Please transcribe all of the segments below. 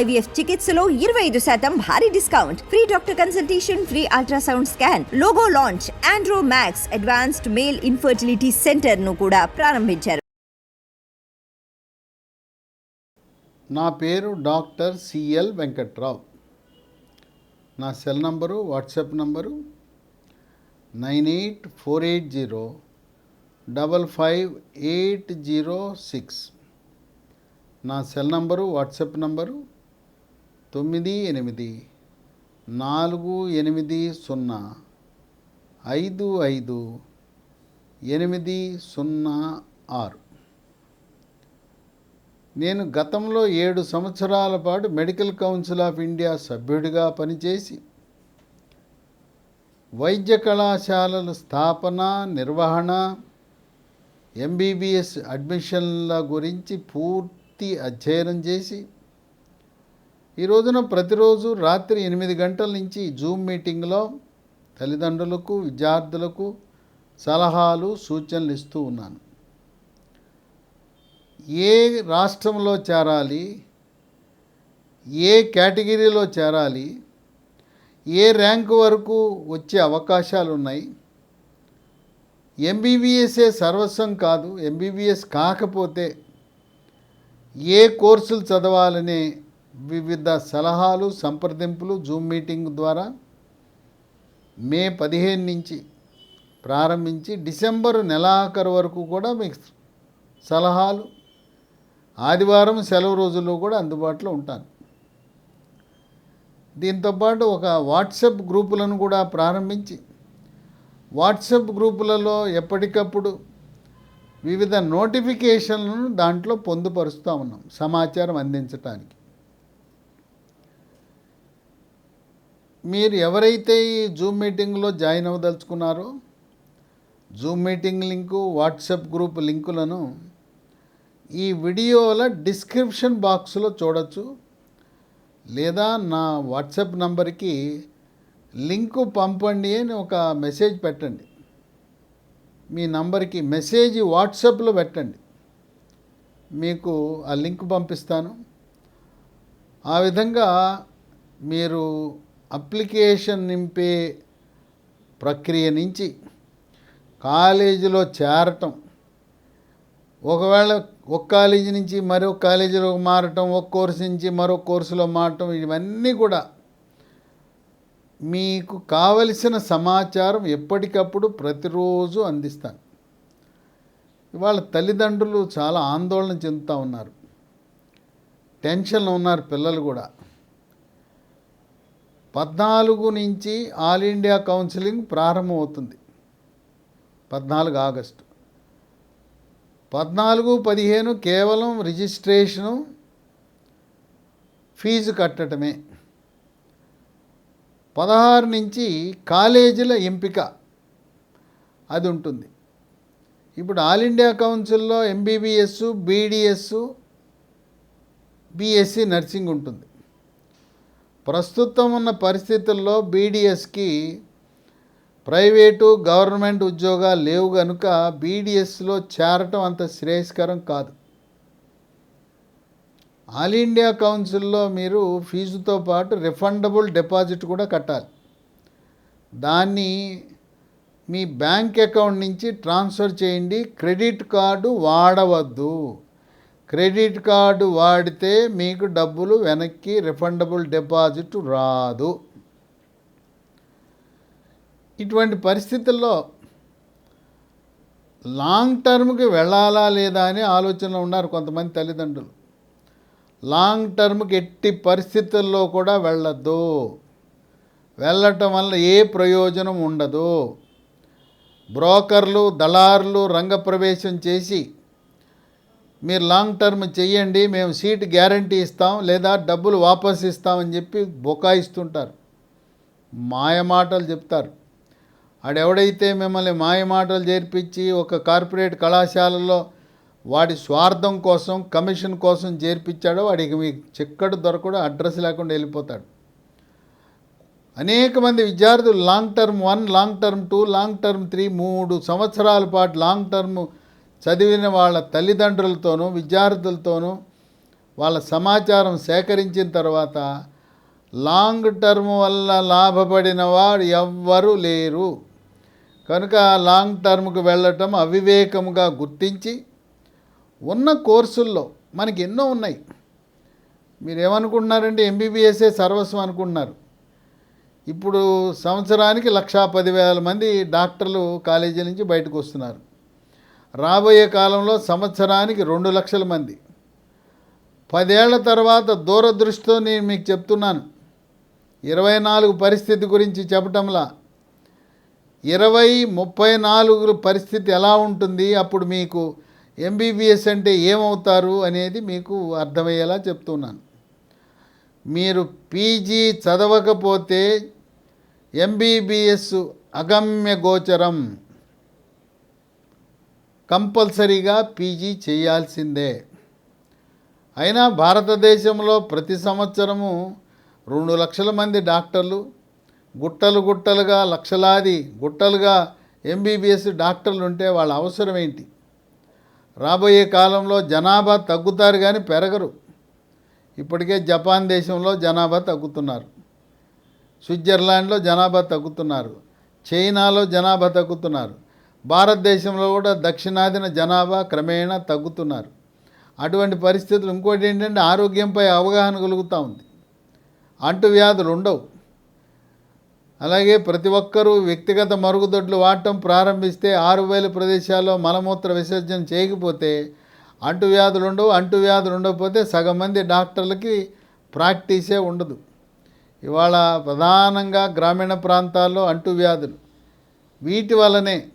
IVF చికిత్సలో ఇరవై ఐదు శాతం భారీ discount. Free doctor consultation free ultrasound scan logo launch Andro Max advanced male infertility సెంటర్ను కూడా ప్రారంభించారు. నా పేరు డాక్టర్ సిఎల్ వెంకట్రావు. నా cell number WhatsApp number nine eight four eight zero double five eight zero six. నా సెల్ నంబరు వాట్సాప్ నంబరు తొమ్మిది ఎనిమిది నాలుగు ఎనిమిది సున్నా ఐదు ఐదు ఎనిమిది సున్నా ఆరు. నేను గతంలో ఏడు సంవత్సరాల పాటు మెడికల్ కౌన్సిల్ ఆఫ్ ఇండియా సభ్యుడిగా పనిచేసి వైద్య కళాశాలల స్థాపన నిర్వహణ ఎంబీబీఎస్ అడ్మిషన్ల గురించి పూర్తి అధ్యయనం చేసి ఈ రోజున ప్రతిరోజు రాత్రి ఎనిమిది గంటల నుంచి జూమ్ మీటింగ్లో తల్లిదండ్రులకు విద్యార్థులకు సలహాలు సూచనలు ఇస్తూ ఉన్నాను. ఏ రాష్ట్రంలో చేరాలి ఏ కేటగిరీలో చేరాలి ఏ ర్యాంకు వరకు వచ్చే అవకాశాలు ఉన్నాయి ఎంబీబీఎస్ఏ సర్వస్వం కాదు ఎంబీబీఎస్ కాకపోతే ఏ కోర్సులు చదవాలనే వివిధ సలహాలు సంప్రదింపులు జూమ్ మీటింగ్ ద్వారా మే పదిహేను నుంచి ప్రారంభించి డిసెంబరు నెలాఖరు వరకు కూడా మీకు సలహాలు ఆదివారం సెలవు రోజుల్లో కూడా అందుబాటులో ఉంటాను దీంతోపాటు ఒక వాట్సప్ గ్రూపులను కూడా ప్రారంభించి వాట్సాప్ గ్రూపులలో ఎప్పటికప్పుడు వివిధ నోటిఫికేషన్లను దాంట్లో పొందుపరుస్తూ ఉన్నాం సమాచారం అందించటానికి. మీరు ఎవరైతే ఈ జూమ్ మీటింగ్లో join అవ్వదలుచుకున్నారో Zoom meeting link WhatsApp group లింకులను ఈ వీడియోల డిస్క్రిప్షన్ బాక్స్లో చూడొచ్చు. లేదా నా వాట్సాప్ నంబర్కి లింకు పంపండి అని ఒక మెసేజ్ పెట్టండి. మీ నంబర్కి మెసేజ్ వాట్సాప్లో పెట్టండి. మీకు ఆ లింక్ పంపిస్తాను. ఆ విధంగా మీరు అప్లికేషన్ నింపే ప్రక్రియ నుంచి కాలేజీలో చేరటం. ఒకవేళ ఒక కాలేజీ నుంచి మరో కాలేజీలో మారటం ఒక కోర్సు నుంచి మరో కోర్సులో మారటం ఇవన్నీ కూడా మీకు కావలసిన సమాచారం ఎప్పటికప్పుడు ప్రతిరోజు అందిస్తాను. ఇవాళ తల్లిదండ్రులు చాలా ఆందోళన చెందుతూ ఉన్నారు. టెన్షన్లో ఉన్నారు పిల్లలు కూడా. పద్నాలుగు నుంచి ఆల్ ఇండియా కౌన్సిలింగ్ ప్రారంభమవుతుంది. పద్నాలుగు ఆగస్టు. పద్నాలుగు పదిహేను కేవలం రిజిస్ట్రేషను ఫీజు కట్టడమే. పదహారు నుంచి కాలేజీల ఎంపిక అది ఉంటుంది. ఇప్పుడు ఆల్ ఇండియా కౌన్సిల్లో ఎంబీబీఎస్ బీడిఎస్ బీఎస్సీ నర్సింగ్ ఉంటుంది. ప్రస్తుతం ఉన్న పరిస్థితుల్లో బీడిఎస్కి ప్రైవేటు గవర్నమెంట్ ఉద్యోగాలు లేవు కనుక బీడిఎస్లో చేరటం అంత శ్రేయస్కరం కాదు. ఆల్ ఇండియా కౌన్సిల్లో మీరు ఫీజుతో పాటు రిఫండబుల్ డిపాజిట్ కూడా కట్టాలి. దాన్ని మీ బ్యాంక్ అకౌంట్ నుంచి ట్రాన్స్ఫర్ చేయండి. క్రెడిట్ కార్డు వాడవద్దు. క్రెడిట్ కార్డు వాడితే మీకు డబ్బులు వెనక్కి రిఫండబుల్ డిపాజిట్ రాదు. ఇటువంటి పరిస్థితుల్లో లాంగ్ టర్మ్కి వెళ్ళాలా లేదా అని ఆలోచనలో ఉన్నారు కొంతమంది తల్లిదండ్రులు. లాంగ్ టర్మ్కి ఎట్టి పరిస్థితుల్లో కూడా వెళ్ళద్దు వెళ్ళటం వల్ల ఏ ప్రయోజనం ఉండదు. బ్రోకర్లు దళారులు రంగప్రవేశం చేసి మీరు లాంగ్ టర్మ్ చెయ్యండి మేము సీట్ గ్యారంటీ ఇస్తాం లేదా డబ్బులు వాపస్ ఇస్తామని చెప్పి బొకాయిస్తుంటారు. మాయమాటలు చెప్తారు. ఆడెవడైతే మిమ్మల్ని మాయమాటలు చేర్పించి ఒక కార్పొరేట్ కళాశాలలో వాడి స్వార్థం కోసం కమిషన్ కోసం చేర్పించాడో వాడికి మీకు చిక్కడు దొరకడు అడ్రస్ లేకుండా వెళ్ళిపోతాడు. అనేక మంది విద్యార్థులు long term one long term two long term three మూడు సంవత్సరాల పాటు లాంగ్ టర్మ్ చదివిన వాళ్ళ తల్లిదండ్రులతోనూ విద్యార్థులతోనూ వాళ్ళ సమాచారం సేకరించిన తర్వాత లాంగ్ టర్మ్ వల్ల లాభపడిన వారు ఎవ్వరూ లేరు. కనుక లాంగ్ టర్మ్కి వెళ్ళటం అవివేకముగా గుర్తించి ఉన్న కోర్సుల్లో మనకి ఎన్నో ఉన్నాయి. మీరు ఏమనుకుంటున్నారంటే ఎంబీబీఎస్ఏ సర్వస్వం అనుకుంటున్నారు. ఇప్పుడు సంవత్సరానికి లక్షా పదివేల మంది డాక్టర్లు కాలేజీ నుంచి బయటకు వస్తున్నారు. రాబోయే కాలంలో సంవత్సరానికి రెండు లక్షల మంది. పదేళ్ళ తర్వాత దూరదృష్టితో నేను మీకు చెప్తున్నాను. ఇరవై నాలుగు పరిస్థితి గురించి చెప్పటంలా ఇరవై ముప్పై నాలుగు పరిస్థితి ఎలా ఉంటుంది? అప్పుడు మీకు ఎంబీబీఎస్ అంటే ఏమవుతారు అనేది మీకు అర్థమయ్యేలా చెప్తున్నాను. మీరు పీజీ చదవకపోతే ఎంబీబీఎస్ అగమ్య గోచరం. కంపల్సరీగా పీజీ చేయాల్సిందే. అయినా భారతదేశంలో ప్రతి సంవత్సరము రెండు లక్షల మంది డాక్టర్లు గుట్టలు గుట్టలుగా లక్షలాది గుట్టలుగా ఎంబీబీఎస్ డాక్టర్లు ఉంటే వాళ్ళ అవసరం ఏంటి రాబోయే కాలంలో జనాభా తగ్గుతారు కానీ పెరగరు. ఇప్పటికే జపాన్ దేశంలో జనాభా తగ్గుతున్నారు. స్విట్జర్లాండ్లో జనాభా తగ్గుతున్నారు. చైనాలో జనాభా తగ్గుతున్నారు. భారతదేశంలో కూడా దక్షిణాదిన జనాభా క్రమేణా తగ్గుతున్నారు. అటువంటి పరిస్థితులు ఇంకోటి ఏంటంటే ఆరోగ్యంపై అవగాహన కలుగుతూ ఉంది. అంటువ్యాధులు ఉండవు. అలాగే ప్రతి ఒక్కరూ వ్యక్తిగత మరుగుదొడ్లు వాడటం ప్రారంభిస్తే ఆరు వేల ప్రదేశాల్లో మలమూత్ర విసర్జన చేయకపోతే అంటువ్యాధులు ఉండవు. అంటువ్యాధులు ఉండకపోతే సగం మంది డాక్టర్లకి ప్రాక్టీసే ఉండదు. ఇవాళ ప్రధానంగా గ్రామీణ ప్రాంతాల్లో అంటువ్యాధులు వీటి వలనే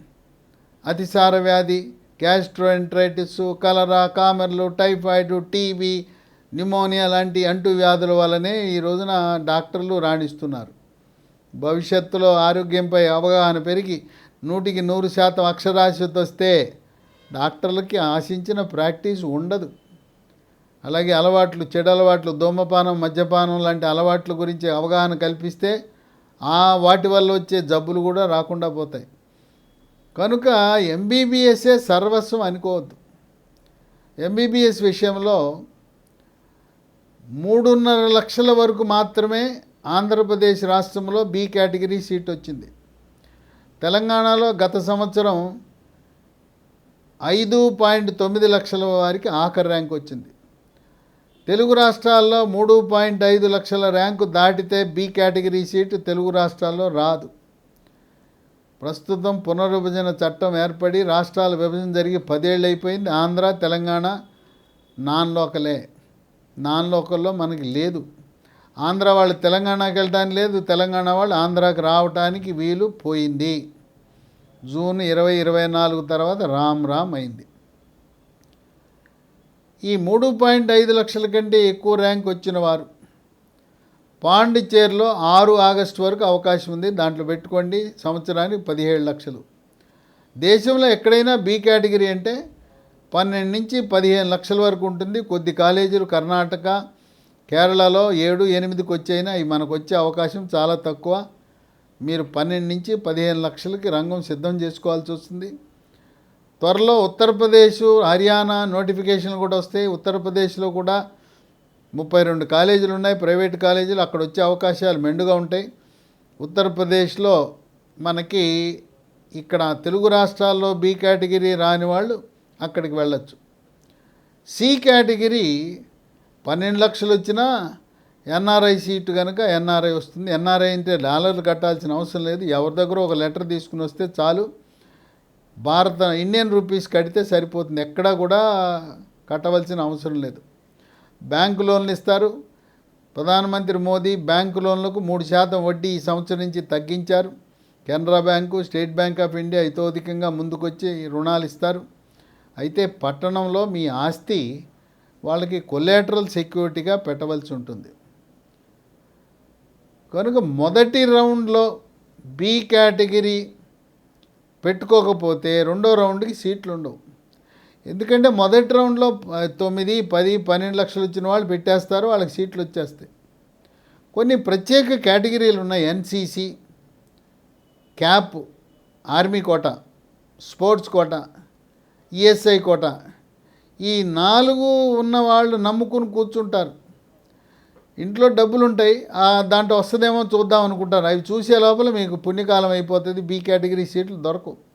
అతిసార వ్యాధి గ్యాస్ట్రోఎంట్రైటిస్ కలరా కామెర్లు టైఫాయిడ్ టీబీ న్యూమోనియా లాంటి అంటువ్యాధుల వల్లనే ఈ రోజున డాక్టర్లు రాణిస్తున్నారు. భవిష్యత్తులో ఆరోగ్యంపై అవగాహన పెరిగి నూటికి నూరు శాతం అక్షరాస్యత వస్తే డాక్టర్లకి ఆశించిన ప్రాక్టీస్ ఉండదు. అలాగే అలవాట్లు చెడు అలవాట్లు ధూమపానం మద్యపానం లాంటి అలవాట్ల గురించి అవగాహన కల్పిస్తే ఆ వాటి వల్ల వచ్చే జబ్బులు కూడా రాకుండా పోతాయి. కనుక ఎంబీబీఎస్ఏ సర్వస్వం అనుకోవద్దు. ఎంబీబీఎస్ విషయంలో మూడున్నర లక్షల వరకు మాత్రమే ఆంధ్రప్రదేశ్ రాష్ట్రంలో బి కేటగిరీ సీట్ వచ్చింది. తెలంగాణలో గత సంవత్సరం ఐదు పాయింట్ తొమ్మిది లక్షల వారికి ఆఖరి ర్యాంక్ వచ్చింది. తెలుగు రాష్ట్రాల్లో మూడు పాయింట్ ఐదు లక్షల ర్యాంకు దాటితే బి కేటగిరీ సీటు తెలుగు రాష్ట్రాల్లో రాదు. ప్రస్తుతం పునర్విభజన చట్టం ఏర్పడి రాష్ట్రాల విభజన జరిగి పదేళ్ళు అయిపోయింది. ఆంధ్ర తెలంగాణ నాన్ లోకలే. నాన్ లోకల్లో మనకి లేదు. ఆంధ్ర వాళ్ళు తెలంగాణకి వెళ్ళడానికి లేదు. తెలంగాణ వాళ్ళు ఆంధ్రాకి రావటానికి వీలు పోయింది. జూన్ ఇరవై ఇరవై నాలుగు తర్వాత రామ్ రామ్ అయింది. ఈ మూడు పాయింట్ ఐదు లక్షల కంటే ఎక్కువ ర్యాంక్ వచ్చిన వారు పాండిచ్చేరిలో ఆరు ఆగస్టు వరకు అవకాశం ఉంది. దాంట్లో పెట్టుకోండి. సంవత్సరానికి పదిహేడు లక్షలు. దేశంలో ఎక్కడైనా బి కేటగిరీ అంటే పన్నెండు నుంచి పదిహేను లక్షల వరకు ఉంటుంది. కొద్ది కాలేజీలు కర్ణాటక కేరళలో ఏడు ఎనిమిదికి వచ్చైనా ఇవి మనకు వచ్చే అవకాశం చాలా తక్కువ. మీరు పన్నెండు నుంచి పదిహేను లక్షలకి రంగం సిద్ధం చేసుకోవాల్సి వస్తుంది. త్వరలో ఉత్తరప్రదేశ్ హర్యానా నోటిఫికేషన్లు కూడా వస్తాయి. ఉత్తరప్రదేశ్లో కూడా ముప్పై రెండు కాలేజీలు ఉన్నాయి ప్రైవేట్ కాలేజీలు అక్కడ వచ్చే అవకాశాలు మెండుగా ఉంటాయి. ఉత్తరప్రదేశ్లో మనకి ఇక్కడ తెలుగు రాష్ట్రాల్లో బి కేటగిరీ రాని వాళ్ళు అక్కడికి వెళ్ళచ్చు. సి కేటగిరీ పన్నెండు లక్షలు వచ్చినా ఎన్ఆర్ఐ సీటు కనుక ఎన్ఆర్ఐ వస్తుంది. ఎన్ఆర్ఐ అంటే డాలర్లు కట్టాల్సిన అవసరం లేదు. ఎవరి దగ్గర ఒక లెటర్ తీసుకుని వస్తే చాలు. భారత ఇండియన్ రూపీస్ కడితే సరిపోతుంది. ఎక్కడా కూడా కట్టవలసిన అవసరం లేదు. బ్యాంకు లోన్లు ఇస్తారు. ప్రధానమంత్రి మోదీ బ్యాంకు లోన్లకు మూడు శాతం వడ్డీ ఈ సంవత్సరం నుంచి తగ్గించారు. Canara bank state bank of India ఇతోధికంగా ముందుకొచ్చి రుణాలు ఇస్తారు. అయితే పట్టణంలో మీ ఆస్తి వాళ్ళకి కొలేటరల్ సెక్యూరిటీగా పెట్టవలసి ఉంటుంది. కనుక మొదటి రౌండ్లో బి కేటగిరీ పెట్టుకోకపోతే రెండో రౌండ్కి సీట్లు ఉండవు. ఎందుకంటే మొదటి రౌండ్లో ప- తొమ్మిది పది పన్నెండు లక్షలు వచ్చిన వాళ్ళు పెట్టేస్తారు వాళ్ళకి సీట్లు వచ్చేస్తాయి. కొన్ని ప్రత్యేక కేటగిరీలు ఉన్నాయి. NCC CAP army quota sports quota ESI quota. ఈ నాలుగు ఉన్న వాళ్ళు నమ్ముకుని కూర్చుంటారు. ఇంట్లో డబ్బులు ఉంటాయి. దాంట్లో వస్తుందేమో చూద్దాం అనుకుంటారు. అవి చూసే లోపల మీకు పుణ్యకాలం అయిపోతుంది. బి కేటగిరీ సీట్లు దొరకవు.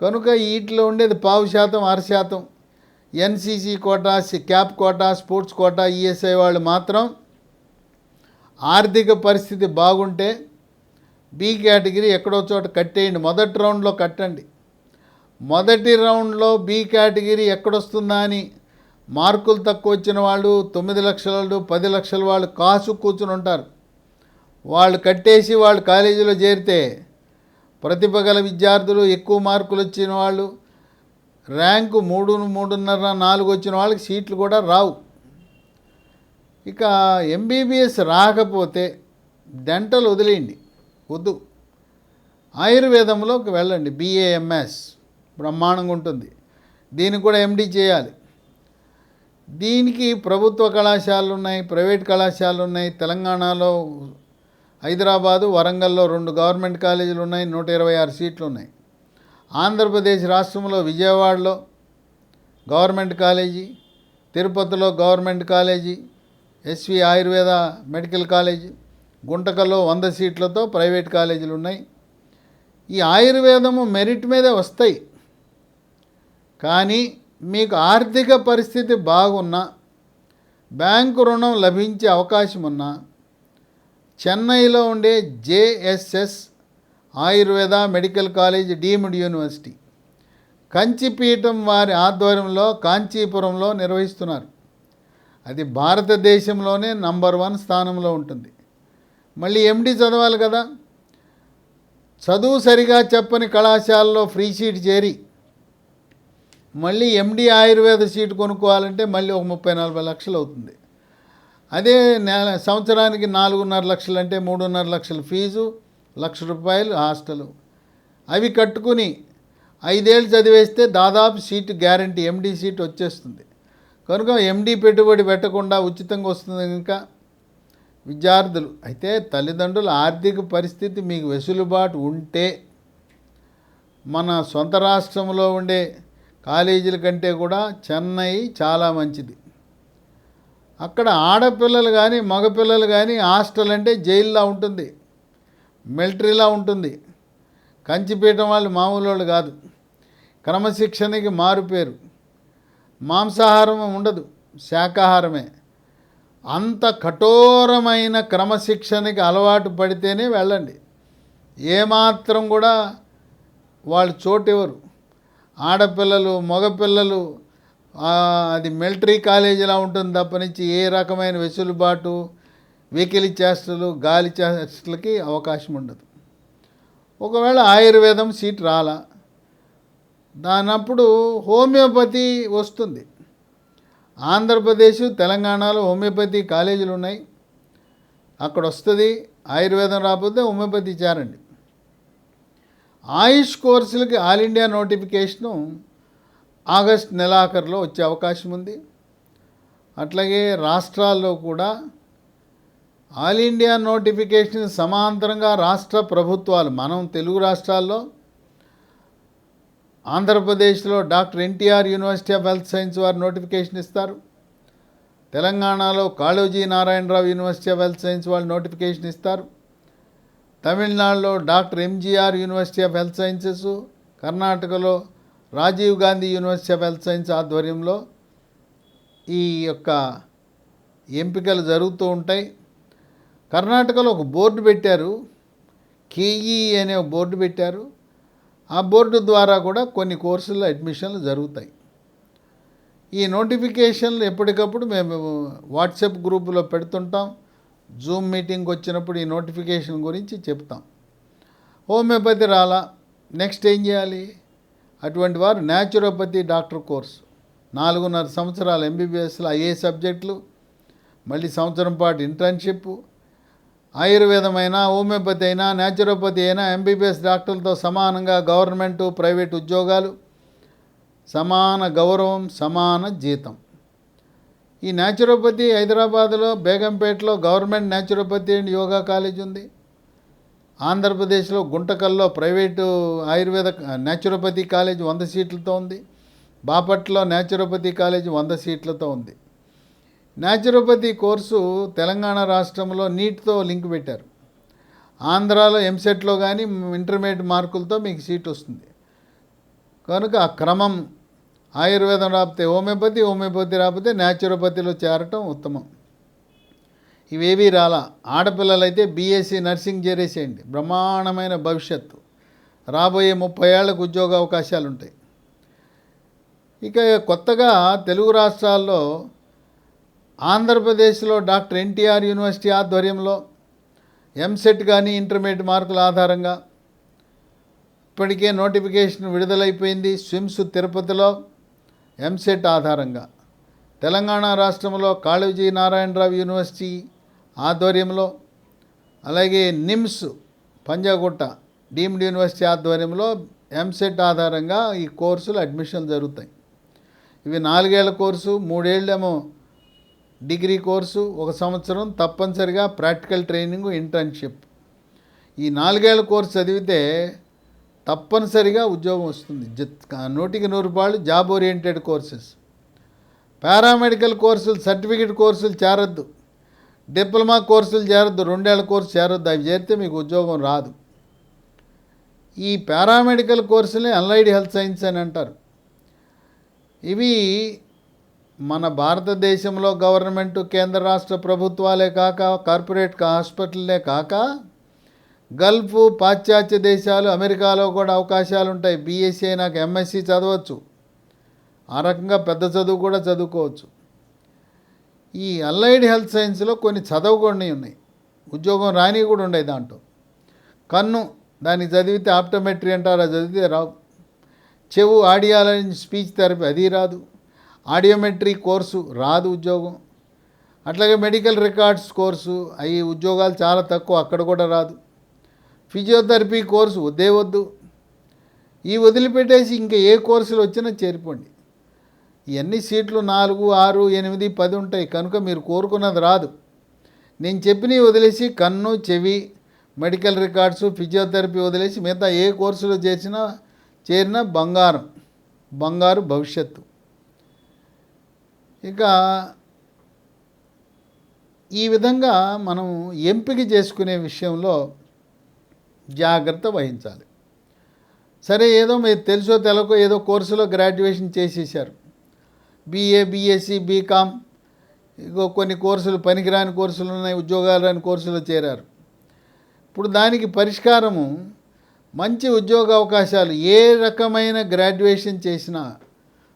కనుక వీటిలో ఉండేది పావు శాతం అర శాతం. NCC quota CAP quota sports quota ESI వాళ్ళు మాత్రం ఆర్థిక పరిస్థితి బాగుంటే బి కేటగిరీ ఎక్కడో చోట కట్టేయండి. మొదటి రౌండ్లో కట్టండి. మొదటి రౌండ్లో బి కేటగిరీ ఎక్కడొస్తుందా అని మార్కులు తక్కువ వచ్చిన వాళ్ళు తొమ్మిది లక్షలు పది లక్షల వాళ్ళు కాసు కూర్చుని ఉంటారు. వాళ్ళు కట్టేసి వాళ్ళు కాలేజీలో చేరితే ప్రతిభ గల విద్యార్థులు ఎక్కువ మార్కులు వచ్చిన వాళ్ళు ర్యాంకు మూడు మూడున్నర నాలుగు వచ్చిన వాళ్ళకి సీట్లు కూడా రావు. ఇక ఎంబీబీఎస్ రాకపోతే డెంటల్ వదిలేయండి వద్దు. ఆయుర్వేదంలోకి వెళ్ళండి బీఏఎంఎస్ బ్రహ్మాండంగా ఉంటుంది. దీనికి కూడా ఎండి చేయాలి. దీనికి ప్రభుత్వ కళాశాలలు ఉన్నాయి ప్రైవేట్ కళాశాలలు ఉన్నాయి తెలంగాణలో హైదరాబాదు వరంగల్లో రెండు గవర్నమెంట్ కాలేజీలు ఉన్నాయి నూట ఇరవై ఆరు సీట్లు ఉన్నాయి. ఆంధ్రప్రదేశ్ రాష్ట్రంలో విజయవాడలో గవర్నమెంట్ కాలేజీ తిరుపతిలో government college SV Ayurveda medical college గుంటకల్లో వంద సీట్లతో ప్రైవేట్ కాలేజీలు ఉన్నాయి. ఈ ఆయుర్వేదము మెరిట్ మీదే వస్తాయి. కానీ మీకు ఆర్థిక పరిస్థితి బాగున్నా బ్యాంకు రుణం లభించే అవకాశం ఉన్నా చెన్నైలో ఉండే JSS Ayurveda medical college deemed university. Kanchipeetham వారి ఆధ్వర్యంలో కాంచీపురంలో నిర్వహిస్తున్నారు. అది భారతదేశంలోనే నంబర్ వన్ స్థానంలో ఉంటుంది. మళ్ళీ ఎండి చదవాలి కదా? చదువు సరిగా చెప్పని కళాశాలలో ఫ్రీ సీట్ చేరి మళ్ళీ ఎండి ఆయుర్వేద సీటు కొనుక్కోవాలంటే మళ్ళీ ఒక ముప్పై నలభై లక్షలు అవుతుంది. అదే నెల సంవత్సరానికి నాలుగున్నర లక్షలు అంటే మూడున్నర లక్షల ఫీజు లక్ష రూపాయలు హాస్టలు. అవి కట్టుకుని ఐదేళ్ళు చదివేస్తే దాదాపు సీటు గ్యారంటీ ఎండీ సీట్ వచ్చేస్తుంది. కనుక ఎండీ పెట్టుబడి పెట్టకుండా ఉచితంగా వస్తుంది ఇంకా విద్యార్థులు అయితే తల్లిదండ్రుల ఆర్థిక పరిస్థితి మీకు వెసులుబాటు ఉంటే మన సొంత రాష్ట్రంలో ఉండే కాలేజీల కంటే కూడా చెన్నై చాలా మంచిది. అక్కడ ఆడపిల్లలు కానీ మగపిల్లలు కానీ హాస్టల్ అంటే జైల్లో ఉంటుంది. మిలిటరీలా ఉంటుంది. కంచిపీఠం వాళ్ళు మామూలు వాళ్ళు కాదు. క్రమశిక్షణకి మారుపేరు. మాంసాహారం ఉండదు. శాకాహారమే. అంత కఠోరమైన క్రమశిక్షణకి అలవాటు పడితేనే వెళ్ళండి. ఏమాత్రం కూడా వాళ్ళు చోటివ్వరు. ఆడపిల్లలు మగపిల్లలు అది మిలిటరీ కాలేజీలా ఉంటుంది తప్పనించి ఏ రకమైన వెసులుబాటు వెకిలి చేష్టలు గాలి చేష్టలకి అవకాశం ఉండదు. ఒకవేళ ఆయుర్వేదం సీట్ రాలా దానప్పుడు హోమియోపతి వస్తుంది. ఆంధ్రప్రదేశ్ తెలంగాణలో హోమియోపతి కాలేజీలు ఉన్నాయి అక్కడ వస్తుంది ఆయుర్వేదం రాకపోతే హోమియోపతి చేరండి. ఆయుష్ కోర్సులకి ఆల్ ఇండియా నోటిఫికేషను ఆగస్ట్ నెలాఖరులో వచ్చే అవకాశం ఉంది. అట్లాగే రాష్ట్రాల్లో కూడా ఆల్ ఇండియా నోటిఫికేషన్ సమాంతరంగా రాష్ట్ర ప్రభుత్వాలు మనం తెలుగు రాష్ట్రాల్లో ఆంధ్రప్రదేశ్లో doctor NTR university of health science వారు నోటిఫికేషన్ ఇస్తారు. తెలంగాణలో Kaloji Narayana Rao university of health science వాళ్ళు నోటిఫికేషన్ ఇస్తారు. తమిళనాడులో doctor MGR university of health sciences కర్ణాటకలో Rajiv Gandhi university of health science ఆధ్వర్యంలో ఈ యొక్క ఎంపికలు జరుగుతూ ఉంటాయి. కర్ణాటకలో ఒక బోర్డు పెట్టారు. కేఈ అనే బోర్డు పెట్టారు. ఆ బోర్డు ద్వారా కూడా కొన్ని కోర్సుల్లో అడ్మిషన్లు జరుగుతాయి. ఈ నోటిఫికేషన్లు ఎప్పటికప్పుడు మేము వాట్సాప్ గ్రూపులో పెడుతుంటాం. జూమ్ మీటింగ్ వచ్చినప్పుడు ఈ నోటిఫికేషన్ గురించి చెప్తాం. హోమియోపతి రాలా నెక్స్ట్ ఏం చేయాలి? అటువంటి వారు న్యాచురోపతి డాక్టర్ కోర్సు నాలుగున్నర సంవత్సరాలు ఎంబీబీఎస్లో ఐఏ సబ్జెక్టులు మళ్ళీ సంవత్సరం పాటు ఇంటర్న్షిప్ ఆయుర్వేదం అయినా హోమియోపతి అయినా న్యాచురోపతి అయినా ఎంబీబీఎస్ డాక్టర్లతో సమానంగా గవర్నమెంటు ప్రైవేట్ ఉద్యోగాలు సమాన గౌరవం సమాన జీతం. ఈ న్యాచురోపతి హైదరాబాద్లో బేగంపేటలో government naturopathy and yoga college ఉంది. ఆంధ్రప్రదేశ్లో గుంటకల్లో ప్రైవేటు ఆయుర్వేద న్యాచురోపతి కాలేజ్ వంద సీట్లతో ఉంది. బాపట్లో న్యాచురోపతి కాలేజ్ వంద సీట్లతో ఉంది. న్యాచురోపతి కోర్సు తెలంగాణ రాష్ట్రంలో నీట్తో లింక్ పెట్టారు. ఆంధ్రాలో ఎంసెట్లో కానీ ఇంటర్మీడియట్ మార్కులతో మీకు సీట్ వస్తుంది. కనుక ఆ క్రమం ఆయుర్వేదం రాకపోతే హోమియోపతి హోమియోపతి రాకపోతే న్యాచురోపతిలో చేరటం ఉత్తమం. ఇవేవీ రాలా? ఆడపిల్లలైతే బీఎస్సీ నర్సింగ్ చేరేసేయండి. బ్రహ్మాండమైన భవిష్యత్తు. రాబోయే ముప్పై ఏళ్ళకు ఉద్యోగ అవకాశాలు ఉంటాయి ఇక కొత్తగా తెలుగు రాష్ట్రాల్లో ఆంధ్రప్రదేశ్లో డాక్టర్ ఎన్టీఆర్ యూనివర్సిటీ ఆధ్వర్యంలో ఎంసెట్ కానీ ఇంటర్మీడియట్ మార్కుల ఆధారంగా ఇప్పటికే నోటిఫికేషన్ విడుదలైపోయింది స్విమ్స్ తిరుపతిలో ఎంసెట్ ఆధారంగా. తెలంగాణ రాష్ట్రంలో కాళోజీ నారాయణరావు యూనివర్సిటీ ఆధ్వర్యంలో అలాగే నిమ్స్ పంజాగుట్ట డీమ్డ్ యూనివర్సిటీ ఆధ్వర్యంలో ఎంసెట్ ఆధారంగా ఈ కోర్సులు అడ్మిషన్లు జరుగుతాయి. ఇవి నాలుగేళ్ళ కోర్సు మూడేళ్ళేమో డిగ్రీ కోర్సు ఒక సంవత్సరం తప్పనిసరిగా ప్రాక్టికల్ ట్రైనింగ్ ఇంటర్న్షిప్. ఈ నాలుగేళ్ళ కోర్సు చదివితే తప్పనిసరిగా ఉద్యోగం వస్తుంది. జత్ నూటికి నూరు రూపాయలు జాబ్ ఓరియంటెడ్ కోర్సెస్. పారామెడికల్ కోర్సులు సర్టిఫికేట్ కోర్సులు చేరద్దు. డిప్లొమా కోర్సులు చేరొద్దు రెండేళ్ళ కోర్సు చేరొద్దు అవి చేరితే మీకు ఉద్యోగం రాదు. ఈ పారామెడికల్ కోర్సులే అన్లైడ్ హెల్త్ సైన్స్ అని అంటారు. ఇవి మన భారతదేశంలో గవర్నమెంట్ కేంద్ర రాష్ట్ర ప్రభుత్వాలే కాక కార్పొరేట్ హాస్పిటల్లే కాక గల్ఫ్ పాశ్చాత్య దేశాలు అమెరికాలో కూడా అవకాశాలు ఉంటాయి. బీఎస్సీ నాకు ఎంఎస్సీ చదవచ్చు. ఆ రకంగా పెద్ద చదువు కూడా చదువుకోవచ్చు. ఈ అల్లైడ్ హెల్త్ సైన్స్లో కొన్ని చదవకుండా ఉన్నాయి. ఉద్యోగం రాని కూడా ఉండే దాంట్లో. కన్ను దాన్ని చదివితే ఆప్టోమెట్రీ అంటారు అది చదివితే రావు. చెవు ఆడియాలజీ స్పీచ్ థెరపీ అది రాదు. ఆడియోమెట్రీ కోర్సు రాదు ఉద్యోగం. అట్లాగే మెడికల్ రికార్డ్స్ కోర్సు అవి ఉద్యోగాలు చాలా తక్కువ అక్కడ కూడా రాదు. ఫిజియోథెరపీ కోర్సు వద్దే వద్దు. ఈ వదిలిపెట్టేసి ఇంకా ఏ కోర్సులు వచ్చినా చేరిపోండి. ఇవన్నీ సీట్లు? నాలుగు ఆరు ఎనిమిది పది ఉంటాయి. కనుక మీరు కోరుకున్నది రాదు. నేను చెప్పినవి వదిలేసి కన్ను చెవి మెడికల్ రికార్డ్స్ ఫిజియోథెరపీ వదిలేసి మిగతా ఏ కోర్సులో చేర్చినా చేరినా బంగారం. బంగారు భవిష్యత్తు. ఇక ఈ విధంగా మనం ఎంపిక చేసుకునే విషయంలో జాగ్రత్త వహించాలి. సరే ఏదో మీరు తెలుసో తెలకో ఏదో కోర్సులో గ్రాడ్యుయేషన్ చేసేసారు బీఏ బీఎస్సీ బీకామ్ ఇగో కొన్ని కోర్సులు పనికిరాని కోర్సులు ఉన్నాయి ఉద్యోగాలు రాని కోర్సులు చేరారు. ఇప్పుడు దానికి పరిష్కారము మంచి ఉద్యోగ అవకాశాలు ఏ రకమైన గ్రాడ్యుయేషన్ చేసినా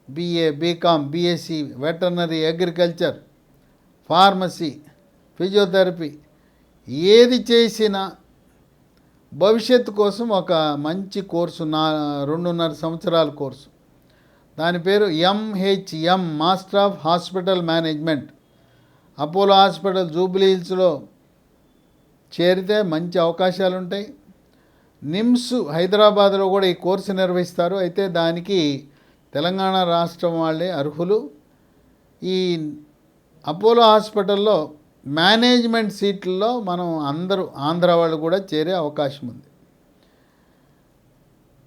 BA BCom BSc veterinary agriculture pharmacy physiotherapy ఏది చేసినా భవిష్యత్తు కోసం ఒక మంచి కోర్సు నా రెండున్నర సంవత్సరాల కోర్సు. దాని పేరు MHM master of hospital management Apollo hospital Jubilee హిల్స్లో చేరితే మంచి అవకాశాలు ఉంటాయి నిమ్స్ హైదరాబాద్లో కూడా ఈ కోర్సు నిర్వహిస్తారు. అయితే దానికి తెలంగాణ రాష్ట్రం వాళ్ళే అర్హులు. ఈ అపోలో హాస్పిటల్లో మేనేజ్మెంట్ సీట్లలో మనం అందరూ ఆంధ్ర వాళ్ళు కూడా చేరే అవకాశం ఉంది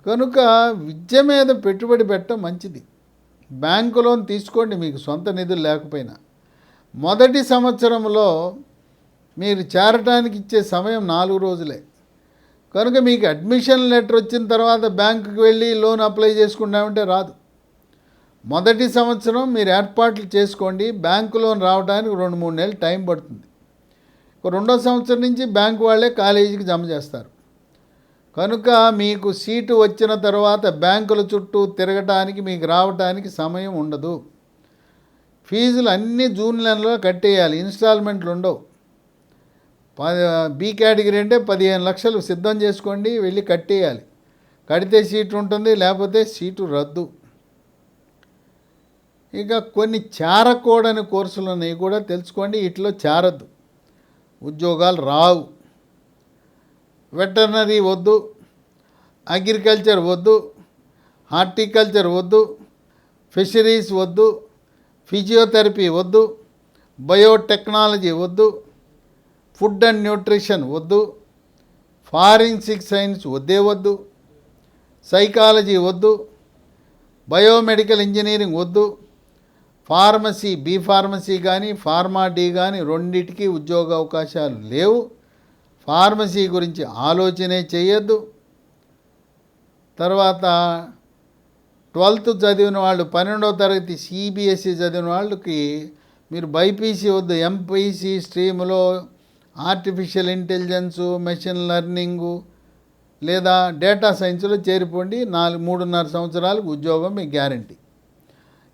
కనుక విద్య మీద పెట్టుబడి పెట్టడం మంచిది. బ్యాంకు లోన్ తీసుకోండి మీకు సొంత నిధులు లేకపోయినా. మొదటి సంవత్సరంలో మీరు చేరటానికి ఇచ్చే సమయం నాలుగు రోజులే. కనుక మీకు అడ్మిషన్ లెటర్ వచ్చిన తర్వాత బ్యాంకుకి వెళ్ళి లోన్ అప్లై చేసుకుంటామంటే రాదు. మొదటి సంవత్సరం మీరు ఏర్పాట్లు చేసుకోండి. బ్యాంకు లోన్ రావడానికి రెండు మూడు నెలలు టైం పడుతుంది. ఒక రెండో సంవత్సరం నుంచి బ్యాంకు వాళ్ళే కాలేజీకి జమ చేస్తారు. కనుక మీకు సీటు వచ్చిన తర్వాత బ్యాంకుల చుట్టూ తిరగటానికి మీకు రావటానికి సమయం ఉండదు. ఫీజులు అన్నీ జూన్ నెలలో కట్టేయాలి. ఇన్స్టాల్మెంట్లు ఉండవు. బి కేటగిరీ అంటే పదిహేను లక్షలు సిద్ధం చేసుకోండి వెళ్ళి కట్టేయాలి. కడితే సీటు ఉంటుంది లేకపోతే సీటు రద్దు. ఇక కొన్ని చేరకూడని కోర్సులు ఉన్నాయి కూడా తెలుసుకోండి ఇట్లో చేరద్దు. ఉద్యోగాలు రావు. వెటర్నరీ వద్దు అగ్రికల్చర్ వద్దు హార్టికల్చర్ వద్దు ఫిషరీస్ వద్దు ఫిజియోథెరపీ వద్దు బయోటెక్నాలజీ వద్దు ఫుడ్ అండ్ న్యూట్రిషన్ వద్దు ఫారెన్సిక్ సైన్స్ వద్దే వద్దు సైకాలజీ వద్దు బయోమెడికల్ ఇంజనీరింగ్ వద్దు ఫార్మసీ బీ ఫార్మసీ కానీ ఫార్మా డి కానీ రెండింటికి ఉద్యోగ అవకాశాలు లేవు. ఫార్మసీ గురించి ఆలోచనే చేయొద్దు. తర్వాత ట్వెల్త్ చదివిన వాళ్ళు పన్నెండవ తరగతి సిబిఎస్ఈ చదివిన వాళ్ళకి మీరు బైపీసీ వద్దు ఎంపీసీ స్ట్రీమ్లో ఆర్టిఫిషియల్ ఇంటెలిజెన్సు మెషిన్ లెర్నింగు లేదా డేటా సైన్స్లో చేరిపోండి నాలుగు మూడున్నర సంవత్సరాలకు ఉద్యోగం మీ గ్యారంటీ.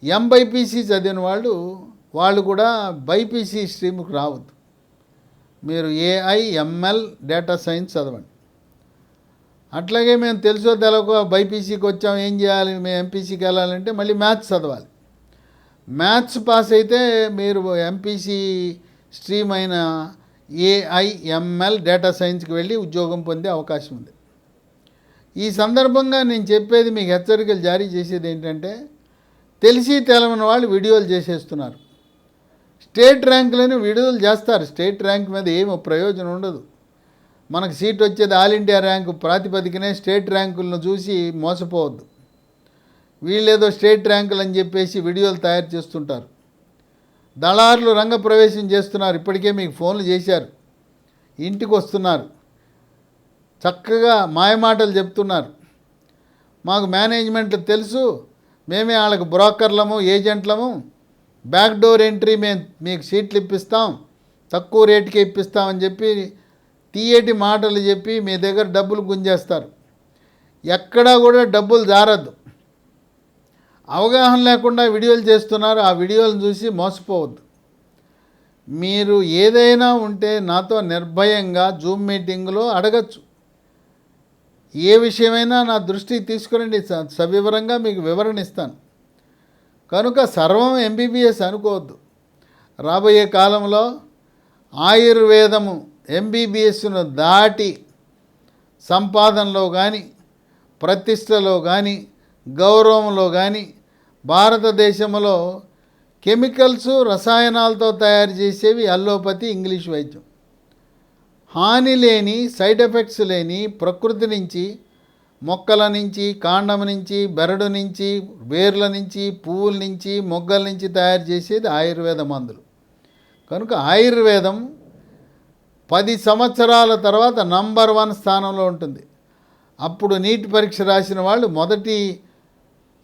ఎంబైపీసీ చదివిన వాళ్ళు వాళ్ళు కూడా బైపీసీ స్ట్రీమ్కి రావద్దు. మీరు ఏఐఎంఎల్ డేటా సైన్స్ చదవండి. అట్లాగే మేము తెలుసో తెలవకో బైపీసీకి వచ్చాం ఏం చేయాలి మేము ఎంపీసీకి వెళ్ళాలంటే మళ్ళీ మ్యాథ్స్ చదవాలి. మ్యాథ్స్ పాస్ అయితే మీరు ఎంపీసీ స్ట్రీమ్ అయిన ఏఐఎంఎల్ డేటా సైన్స్కి వెళ్ళి ఉద్యోగం పొందే అవకాశం ఉంది. ఈ సందర్భంగా నేను చెప్పేది మీకు హెచ్చరికలు జారీ చేసేది ఏంటంటే తెలిసి తెలవని వాళ్ళు వీడియోలు చేసేస్తున్నారు. స్టేట్ ర్యాంకులని విడుదల చేస్తారు. స్టేట్ ర్యాంక్ మీద ఏమో ప్రయోజనం ఉండదు. మనకు సీట్ వచ్చేది ఆల్ ఇండియా ర్యాంకు ప్రాతిపదికనే స్టేట్ ర్యాంకులను చూసి మోసపోవద్దు. వీళ్ళేదో స్టేట్ ర్యాంకులు అని చెప్పేసి వీడియోలు తయారు చేస్తుంటారు. దళారులు రంగప్రవేశం చేస్తున్నారు. ఇప్పటికే మీకు ఫోన్లు చేశారు. ఇంటికి వస్తున్నారు. చక్కగా మాయమాటలు చెప్తున్నారు. మాకు మేనేజ్మెంట్లు తెలుసు. మేమే వాళ్ళకి బ్రోకర్లము ఏజెంట్లము. బ్యాక్ డోర్ ఎంట్రీ మేము మీకు సీట్లు ఇప్పిస్తాం తక్కువ రేటుకే ఇప్పిస్తామని చెప్పి తీయటి మాటలు చెప్పి మీ దగ్గర డబ్బులు గుంజేస్తారు. ఎక్కడా కూడా డబ్బులు జారద్దు. అవగాహన లేకుండా వీడియోలు చేస్తున్నారు ఆ వీడియోలను చూసి మోసపోవద్దు. మీరు ఏదైనా ఉంటే నాతో నిర్భయంగా జూమ్ మీటింగ్లో అడగచ్చు. ఏ విషయమైనా నా దృష్టికి తీసుకురండి స- సవివరంగా మీకు వివరణ ఇస్తాను. కనుక సర్వం ఎంబీబీఎస్ అనుకోవద్దు. రాబోయే కాలంలో ఆయుర్వేదము ఎంబీబీఎస్ను దాటి సంపాదనలో కానీ ప్రతిష్టలో కానీ గౌరవంలో కానీ భారతదేశంలో కెమికల్స్ రసాయనాలతో తయారు చేసేవి అల్లోపతి ఇంగ్లీష్ వైద్యం. హాని లేని సైడ్ ఎఫెక్ట్స్ లేని ప్రకృతి నుంచి మొక్కల నుంచి కాండం నుంచి బెరడు నుంచి వేర్ల నుంచి పువ్వుల నుంచి మొగ్గల నుంచి తయారు చేసేది ఆయుర్వేద మందులు. కనుక ఆయుర్వేదం పది సంవత్సరాల తర్వాత నంబర్ వన్ స్థానంలో ఉంటుంది. అప్పుడు నీట్ పరీక్ష రాసిన వాళ్ళు మొదటి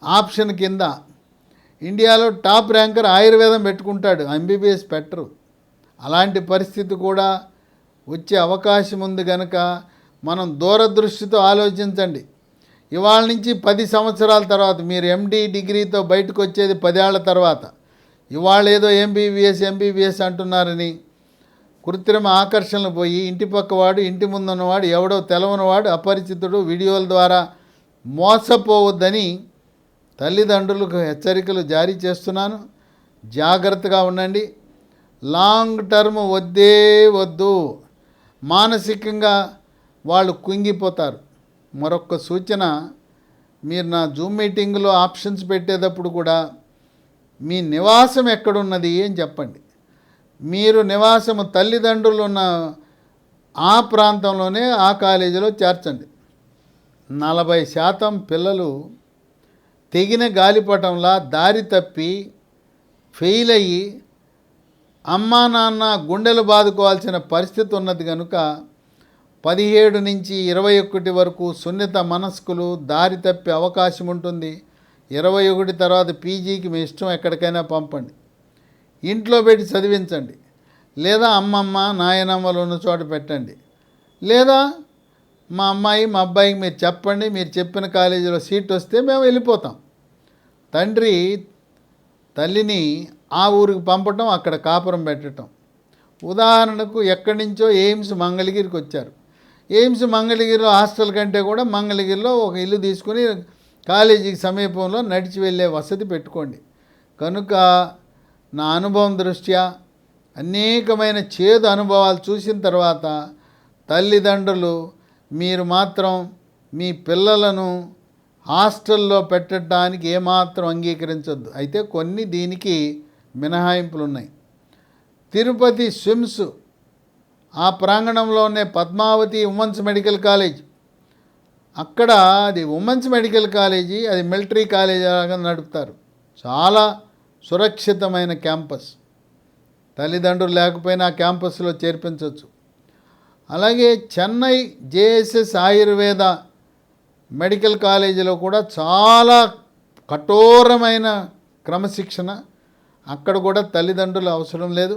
ఆప్షన్ కింద ఇండియాలో టాప్ ర్యాంకర్ ఆయుర్వేదం పెట్టుకుంటాడు ఎంబీబీఎస్ పెట్టరు. అలాంటి పరిస్థితి కూడా వచ్చే అవకాశం ఉంది కనుక మనం దూరదృష్టితో ఆలోచించండి. ఇవాళ నుంచి పది సంవత్సరాల తర్వాత మీరు ఎండి డిగ్రీతో బయటకు వచ్చేది పదేళ్ళ తర్వాత. ఇవాళ ఏదో ఎంబీబీఎస్ ఎంబీబీఎస్ అంటున్నారని కృత్రిమ ఆకర్షణలు పోయి ఇంటి పక్కవాడు ఇంటి ముందున్నవాడు ఎవడో తెలవనివాడు అపరిచితుడు వీడియోల ద్వారా మోసపోవద్దని తల్లిదండ్రులకు హెచ్చరికలు జారీ చేస్తున్నాను. జాగ్రత్తగా ఉండండి. లాంగ్ టర్మ్ వద్దే వద్దు. మానసికంగా వాళ్ళు కుంగిపోతారు. మరొక సూచన మీరు నా జూమ్ మీటింగ్లో ఆప్షన్స్ పెట్టేటప్పుడు కూడా మీ నివాసం ఎక్కడున్నది అని చెప్పండి. మీరు నివాసము తల్లిదండ్రులు ఉన్న ఆ ప్రాంతంలోనే ఆ కాలేజీలో చేర్చండి. నలభై శాతం పిల్లలు తెగిన గాలిపటంలా దారి తప్పి ఫెయిల్ అయ్యి అమ్మా నాన్న గుండెలు బాదుకోవాల్సిన పరిస్థితి ఉన్నది కనుక పదిహేడు నుంచి ఇరవై ఒకటి వరకు సున్నిత మనస్కులు దారి తప్పే అవకాశం ఉంటుంది. ఇరవై ఒకటి తర్వాత పీజీకి మీ ఇష్టం ఎక్కడికైనా పంపండి. ఇంట్లో పెట్టి చదివించండి. లేదా అమ్మమ్మ నాయనమ్మలు ఉన్న చోట పెట్టండి. లేదా మా అమ్మాయి మా అబ్బాయికి మీరు చెప్పండి. మీరు చెప్పిన కాలేజీలో సీట్ వస్తే మేము వెళ్ళిపోతాం. తండ్రి తల్లిని ఆ ఊరికి పంపటం అక్కడ కాపురం పెట్టడం ఉదాహరణకు ఎక్కడి నుంచో ఎయిమ్స్ మంగళగిరికి వచ్చారు. ఎయిమ్స్ మంగళగిరిలో హాస్టల్ కంటే కూడా మంగళగిరిలో ఒక ఇల్లు తీసుకుని కాలేజీకి సమీపంలో నడిచి వెళ్ళే వసతి పెట్టుకోండి. కనుక నా అనుభవం దృష్ట్యా అనేకమైన చేదు అనుభవాలు చూసిన తర్వాత తల్లిదండ్రులు మీరు మాత్రం మీ పిల్లలను హాస్టల్లో పెట్టడానికి ఏమాత్రం అంగీకరించొద్దు. అయితే కొన్ని దీనికి మినహాయింపులు ఉన్నాయి తిరుపతి స్విమ్స్ ఆ ప్రాంగణంలోనే పద్మావతి ఉమెన్స్ మెడికల్ కాలేజ్. అక్కడ అది ఉమెన్స్ మెడికల్ కాలేజీ అది మిలిటరీ కాలేజీ లాగా నడుపుతారు. చాలా సురక్షితమైన క్యాంపస్. తల్లిదండ్రులు లేకపోయినా ఆ క్యాంపస్లో చేర్పించవచ్చు అలాగే చెన్నై జేఎస్ఎస్ ఆయుర్వేద మెడికల్ కాలేజీలో కూడా చాలా కఠోరమైన క్రమశిక్షణ. అక్కడ కూడా తల్లిదండ్రులు అవసరం లేదు.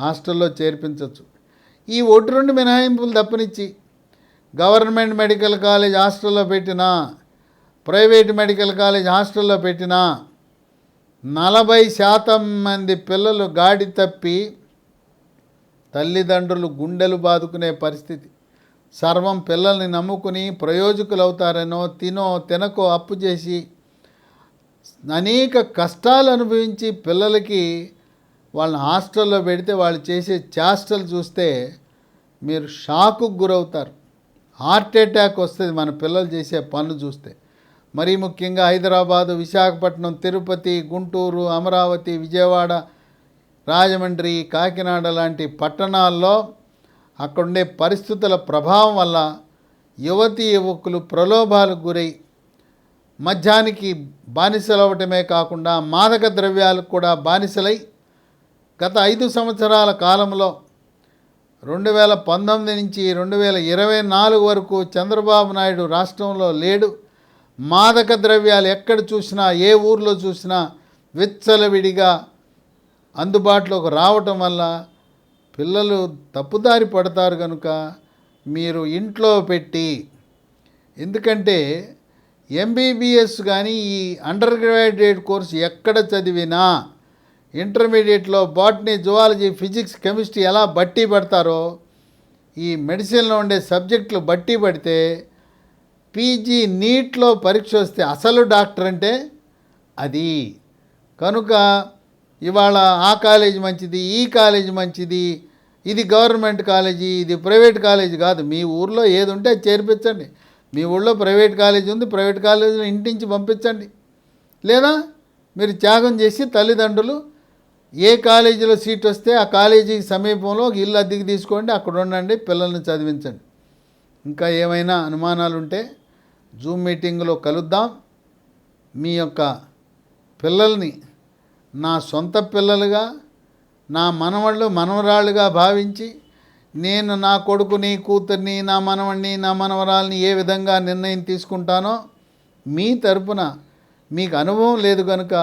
హాస్టల్లో చేర్పించవచ్చు ఈ ఒకటి రెండు మినహాయింపులు తప్పనిచ్చి గవర్నమెంట్ మెడికల్ కాలేజ్ హాస్టల్లో పెట్టినా ప్రైవేట్ మెడికల్ కాలేజ్ హాస్టల్లో పెట్టినా నలభై శాతం మంది పిల్లలు గాడి తప్పి తల్లిదండ్రులు గుండెలు బాదుకునే పరిస్థితి. సర్వం పిల్లల్ని నమ్ముకుని ప్రయోజకులు అవుతారనో తినో తినకో అప్పు చేసి అనేక కష్టాలు అనుభవించి పిల్లలకి వాళ్ళని హాస్టల్లో పెడితే వాళ్ళు చేసే చేష్టలు చూస్తే మీరు షాకు గురవుతారు. హార్ట్ అటాక్ వస్తుంది మన పిల్లలు చేసే పనులు చూస్తే. మరీ ముఖ్యంగా హైదరాబాదు విశాఖపట్నం తిరుపతి గుంటూరు అమరావతి విజయవాడ రాజమండ్రి కాకినాడ లాంటి పట్టణాల్లో అక్కడుండే పరిస్థితుల ప్రభావం వల్ల యువతీ యువకులు ప్రలోభాలకు గురై మద్యానికి బానిసలవటమే కాకుండా మాదక ద్రవ్యాలకు కూడా బానిసలై గత ఐదు సంవత్సరాల కాలంలో రెండు వేల పంతొమ్మిది నుంచి రెండు వేల ఇరవై నాలుగు వరకు చంద్రబాబు నాయుడు రాష్ట్రంలో లేడు. మాదక ద్రవ్యాలు ఎక్కడ చూసినా ఏ ఊర్లో చూసినా విచ్చలవిడిగా అందుబాటులోకి రావటం వల్ల పిల్లలు తప్పుదారి పడతారు కనుక మీరు ఇంట్లో పెట్టి ఎందుకంటే ఎంబీబీఎస్ కానీ ఈ అండర్ గ్రాడ్యుయేట్ కోర్సు ఎక్కడ చదివినా ఇంటర్మీడియట్లో బాటనీ జువాలజీ ఫిజిక్స్ కెమిస్ట్రీ ఎలా బట్టి పడతారో ఈ మెడిసిన్లో ఉండే సబ్జెక్టులు బట్టి పడితే పీజీ నీట్లో పరీక్ష వస్తే అసలు డాక్టర్ అంటే అది. కనుక ఇవాళ ఆ కాలేజ్ మంచిది ఈ కాలేజ్ మంచిది ఇది గవర్నమెంట్ కాలేజీ ఇది ప్రైవేట్ కాలేజీ కాదు. మీ ఊర్లో ఏది ఉంటే అది చేర్పించండి. మీ ఊళ్ళో ప్రైవేట్ కాలేజీ ఉంది ప్రైవేట్ కాలేజీలో ఇంటించి పంపించండి. లేదా మీరు త్యాగం చేసి తల్లిదండ్రులు ఏ కాలేజీలో సీట్ వస్తే ఆ కాలేజీకి సమీపంలో ఒక ఇల్లు అద్దెకి తీసుకోండి అక్కడ ఉండండి పిల్లల్ని చదివించండి. ఇంకా ఏమైనా అనుమానాలు ఉంటే జూమ్ మీటింగ్లో కలుద్దాం. మీ యొక్క పిల్లల్ని నా సొంత పిల్లలుగా నా మనవళ్ళు మనవరాళ్ళుగా భావించి నేను నా కొడుకుని కూతుర్ని నా మనవణ్ణి నా మనవరాల్ని ఏ విధంగా నిర్ణయం తీసుకుంటానో మీ తరపున మీకు అనుభవం లేదు కనుక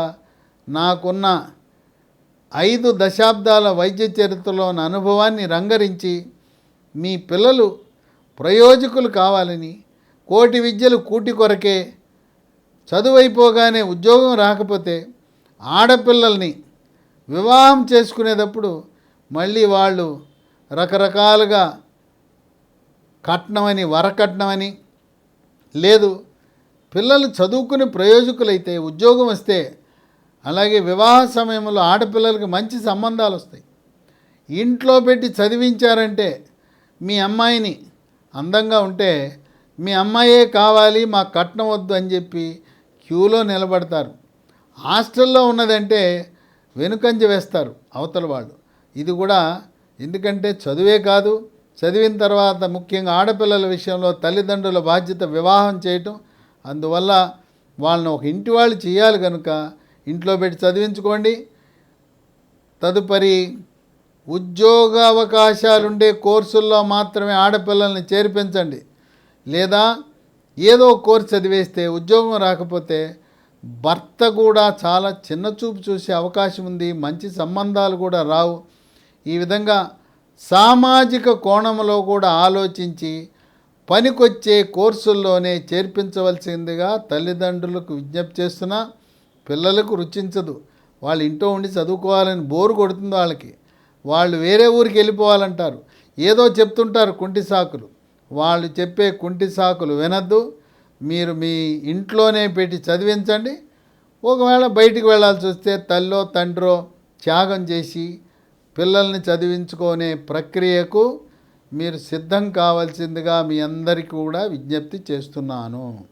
నాకున్న ఐదు దశాబ్దాల వైద్య చరిత్రలోని అనుభవాన్ని రంగరించి మీ పిల్లలు ప్రయోజకులు కావాలని కోటి విద్యలు కూటి కొరకే చదువైపోగానే ఉద్యోగం రాకపోతే ఆడపిల్లల్ని వివాహం చేసుకునేటప్పుడు మళ్ళీ వాళ్ళు రకరకాలుగా కట్నమని వరకట్నమని లేదు పిల్లలు చదువుకుని ప్రయోజకులైతే ఉద్యోగం వస్తే అలాగే వివాహ సమయంలో ఆడపిల్లలకి మంచి సంబంధాలు వస్తాయి. ఇంట్లో పెట్టి చదివించారంటే మీ అమ్మాయిని అందంగా ఉంటే మీ అమ్మాయే కావాలి మా కట్నం వద్దు అని చెప్పి క్యూలో నిలబడతారు. హాస్టల్లో ఉన్నదంటే వెనుకంజ వేస్తారు అవతల వాళ్ళు. ఇది కూడా ఎందుకంటే చదువే కాదు. చదివిన తర్వాత ముఖ్యంగా ఆడపిల్లల విషయంలో తల్లిదండ్రుల బాధ్యత వివాహం చేయటం అందువల్ల వాళ్ళని ఒక ఇంటి వాళ్ళు చేయాలి కనుక ఇంట్లో పెట్టి చదివించుకోండి. తదుపరి ఉద్యోగ అవకాశాలుండే కోర్సుల్లో మాత్రమే ఆడపిల్లల్ని చేర్పించండి. లేదా ఏదో కోర్సు చదివేస్తే ఉద్యోగం రాకపోతే భర్త కూడా చాలా చిన్న చూపు చూసే అవకాశం ఉంది. మంచి సంబంధాలు కూడా రావు. ఈ విధంగా సామాజిక కోణంలో కూడా ఆలోచించి పనికొచ్చే కోర్సుల్లోనే చేర్పించవలసిందిగా తల్లిదండ్రులకు విజ్ఞప్తి చేస్తున్నా. పిల్లలకు రుచించదు. వాళ్ళు ఇంట్లో ఉండి చదువుకోవాలని బోరు కొడుతుంది వాళ్ళకి. వాళ్ళు వేరే ఊరికి వెళ్ళిపోవాలంటారు. ఏదో చెప్తుంటారు కుంటి సాకులు. వాళ్ళు చెప్పే కుంటి సాకులు వినద్దు. మీరు మీ ఇంట్లోనే పెట్టి చదివించండి. ఒకవేళ బయటికి వెళ్ళాల్సి వస్తే తల్లో తండ్రో త్యాగం చేసి పిల్లల్ని చదివించుకునే ప్రక్రియకు మీరు సిద్ధం కావాల్సిందిగా మీ అందరికీ కూడా విజ్ఞప్తి చేస్తున్నాను.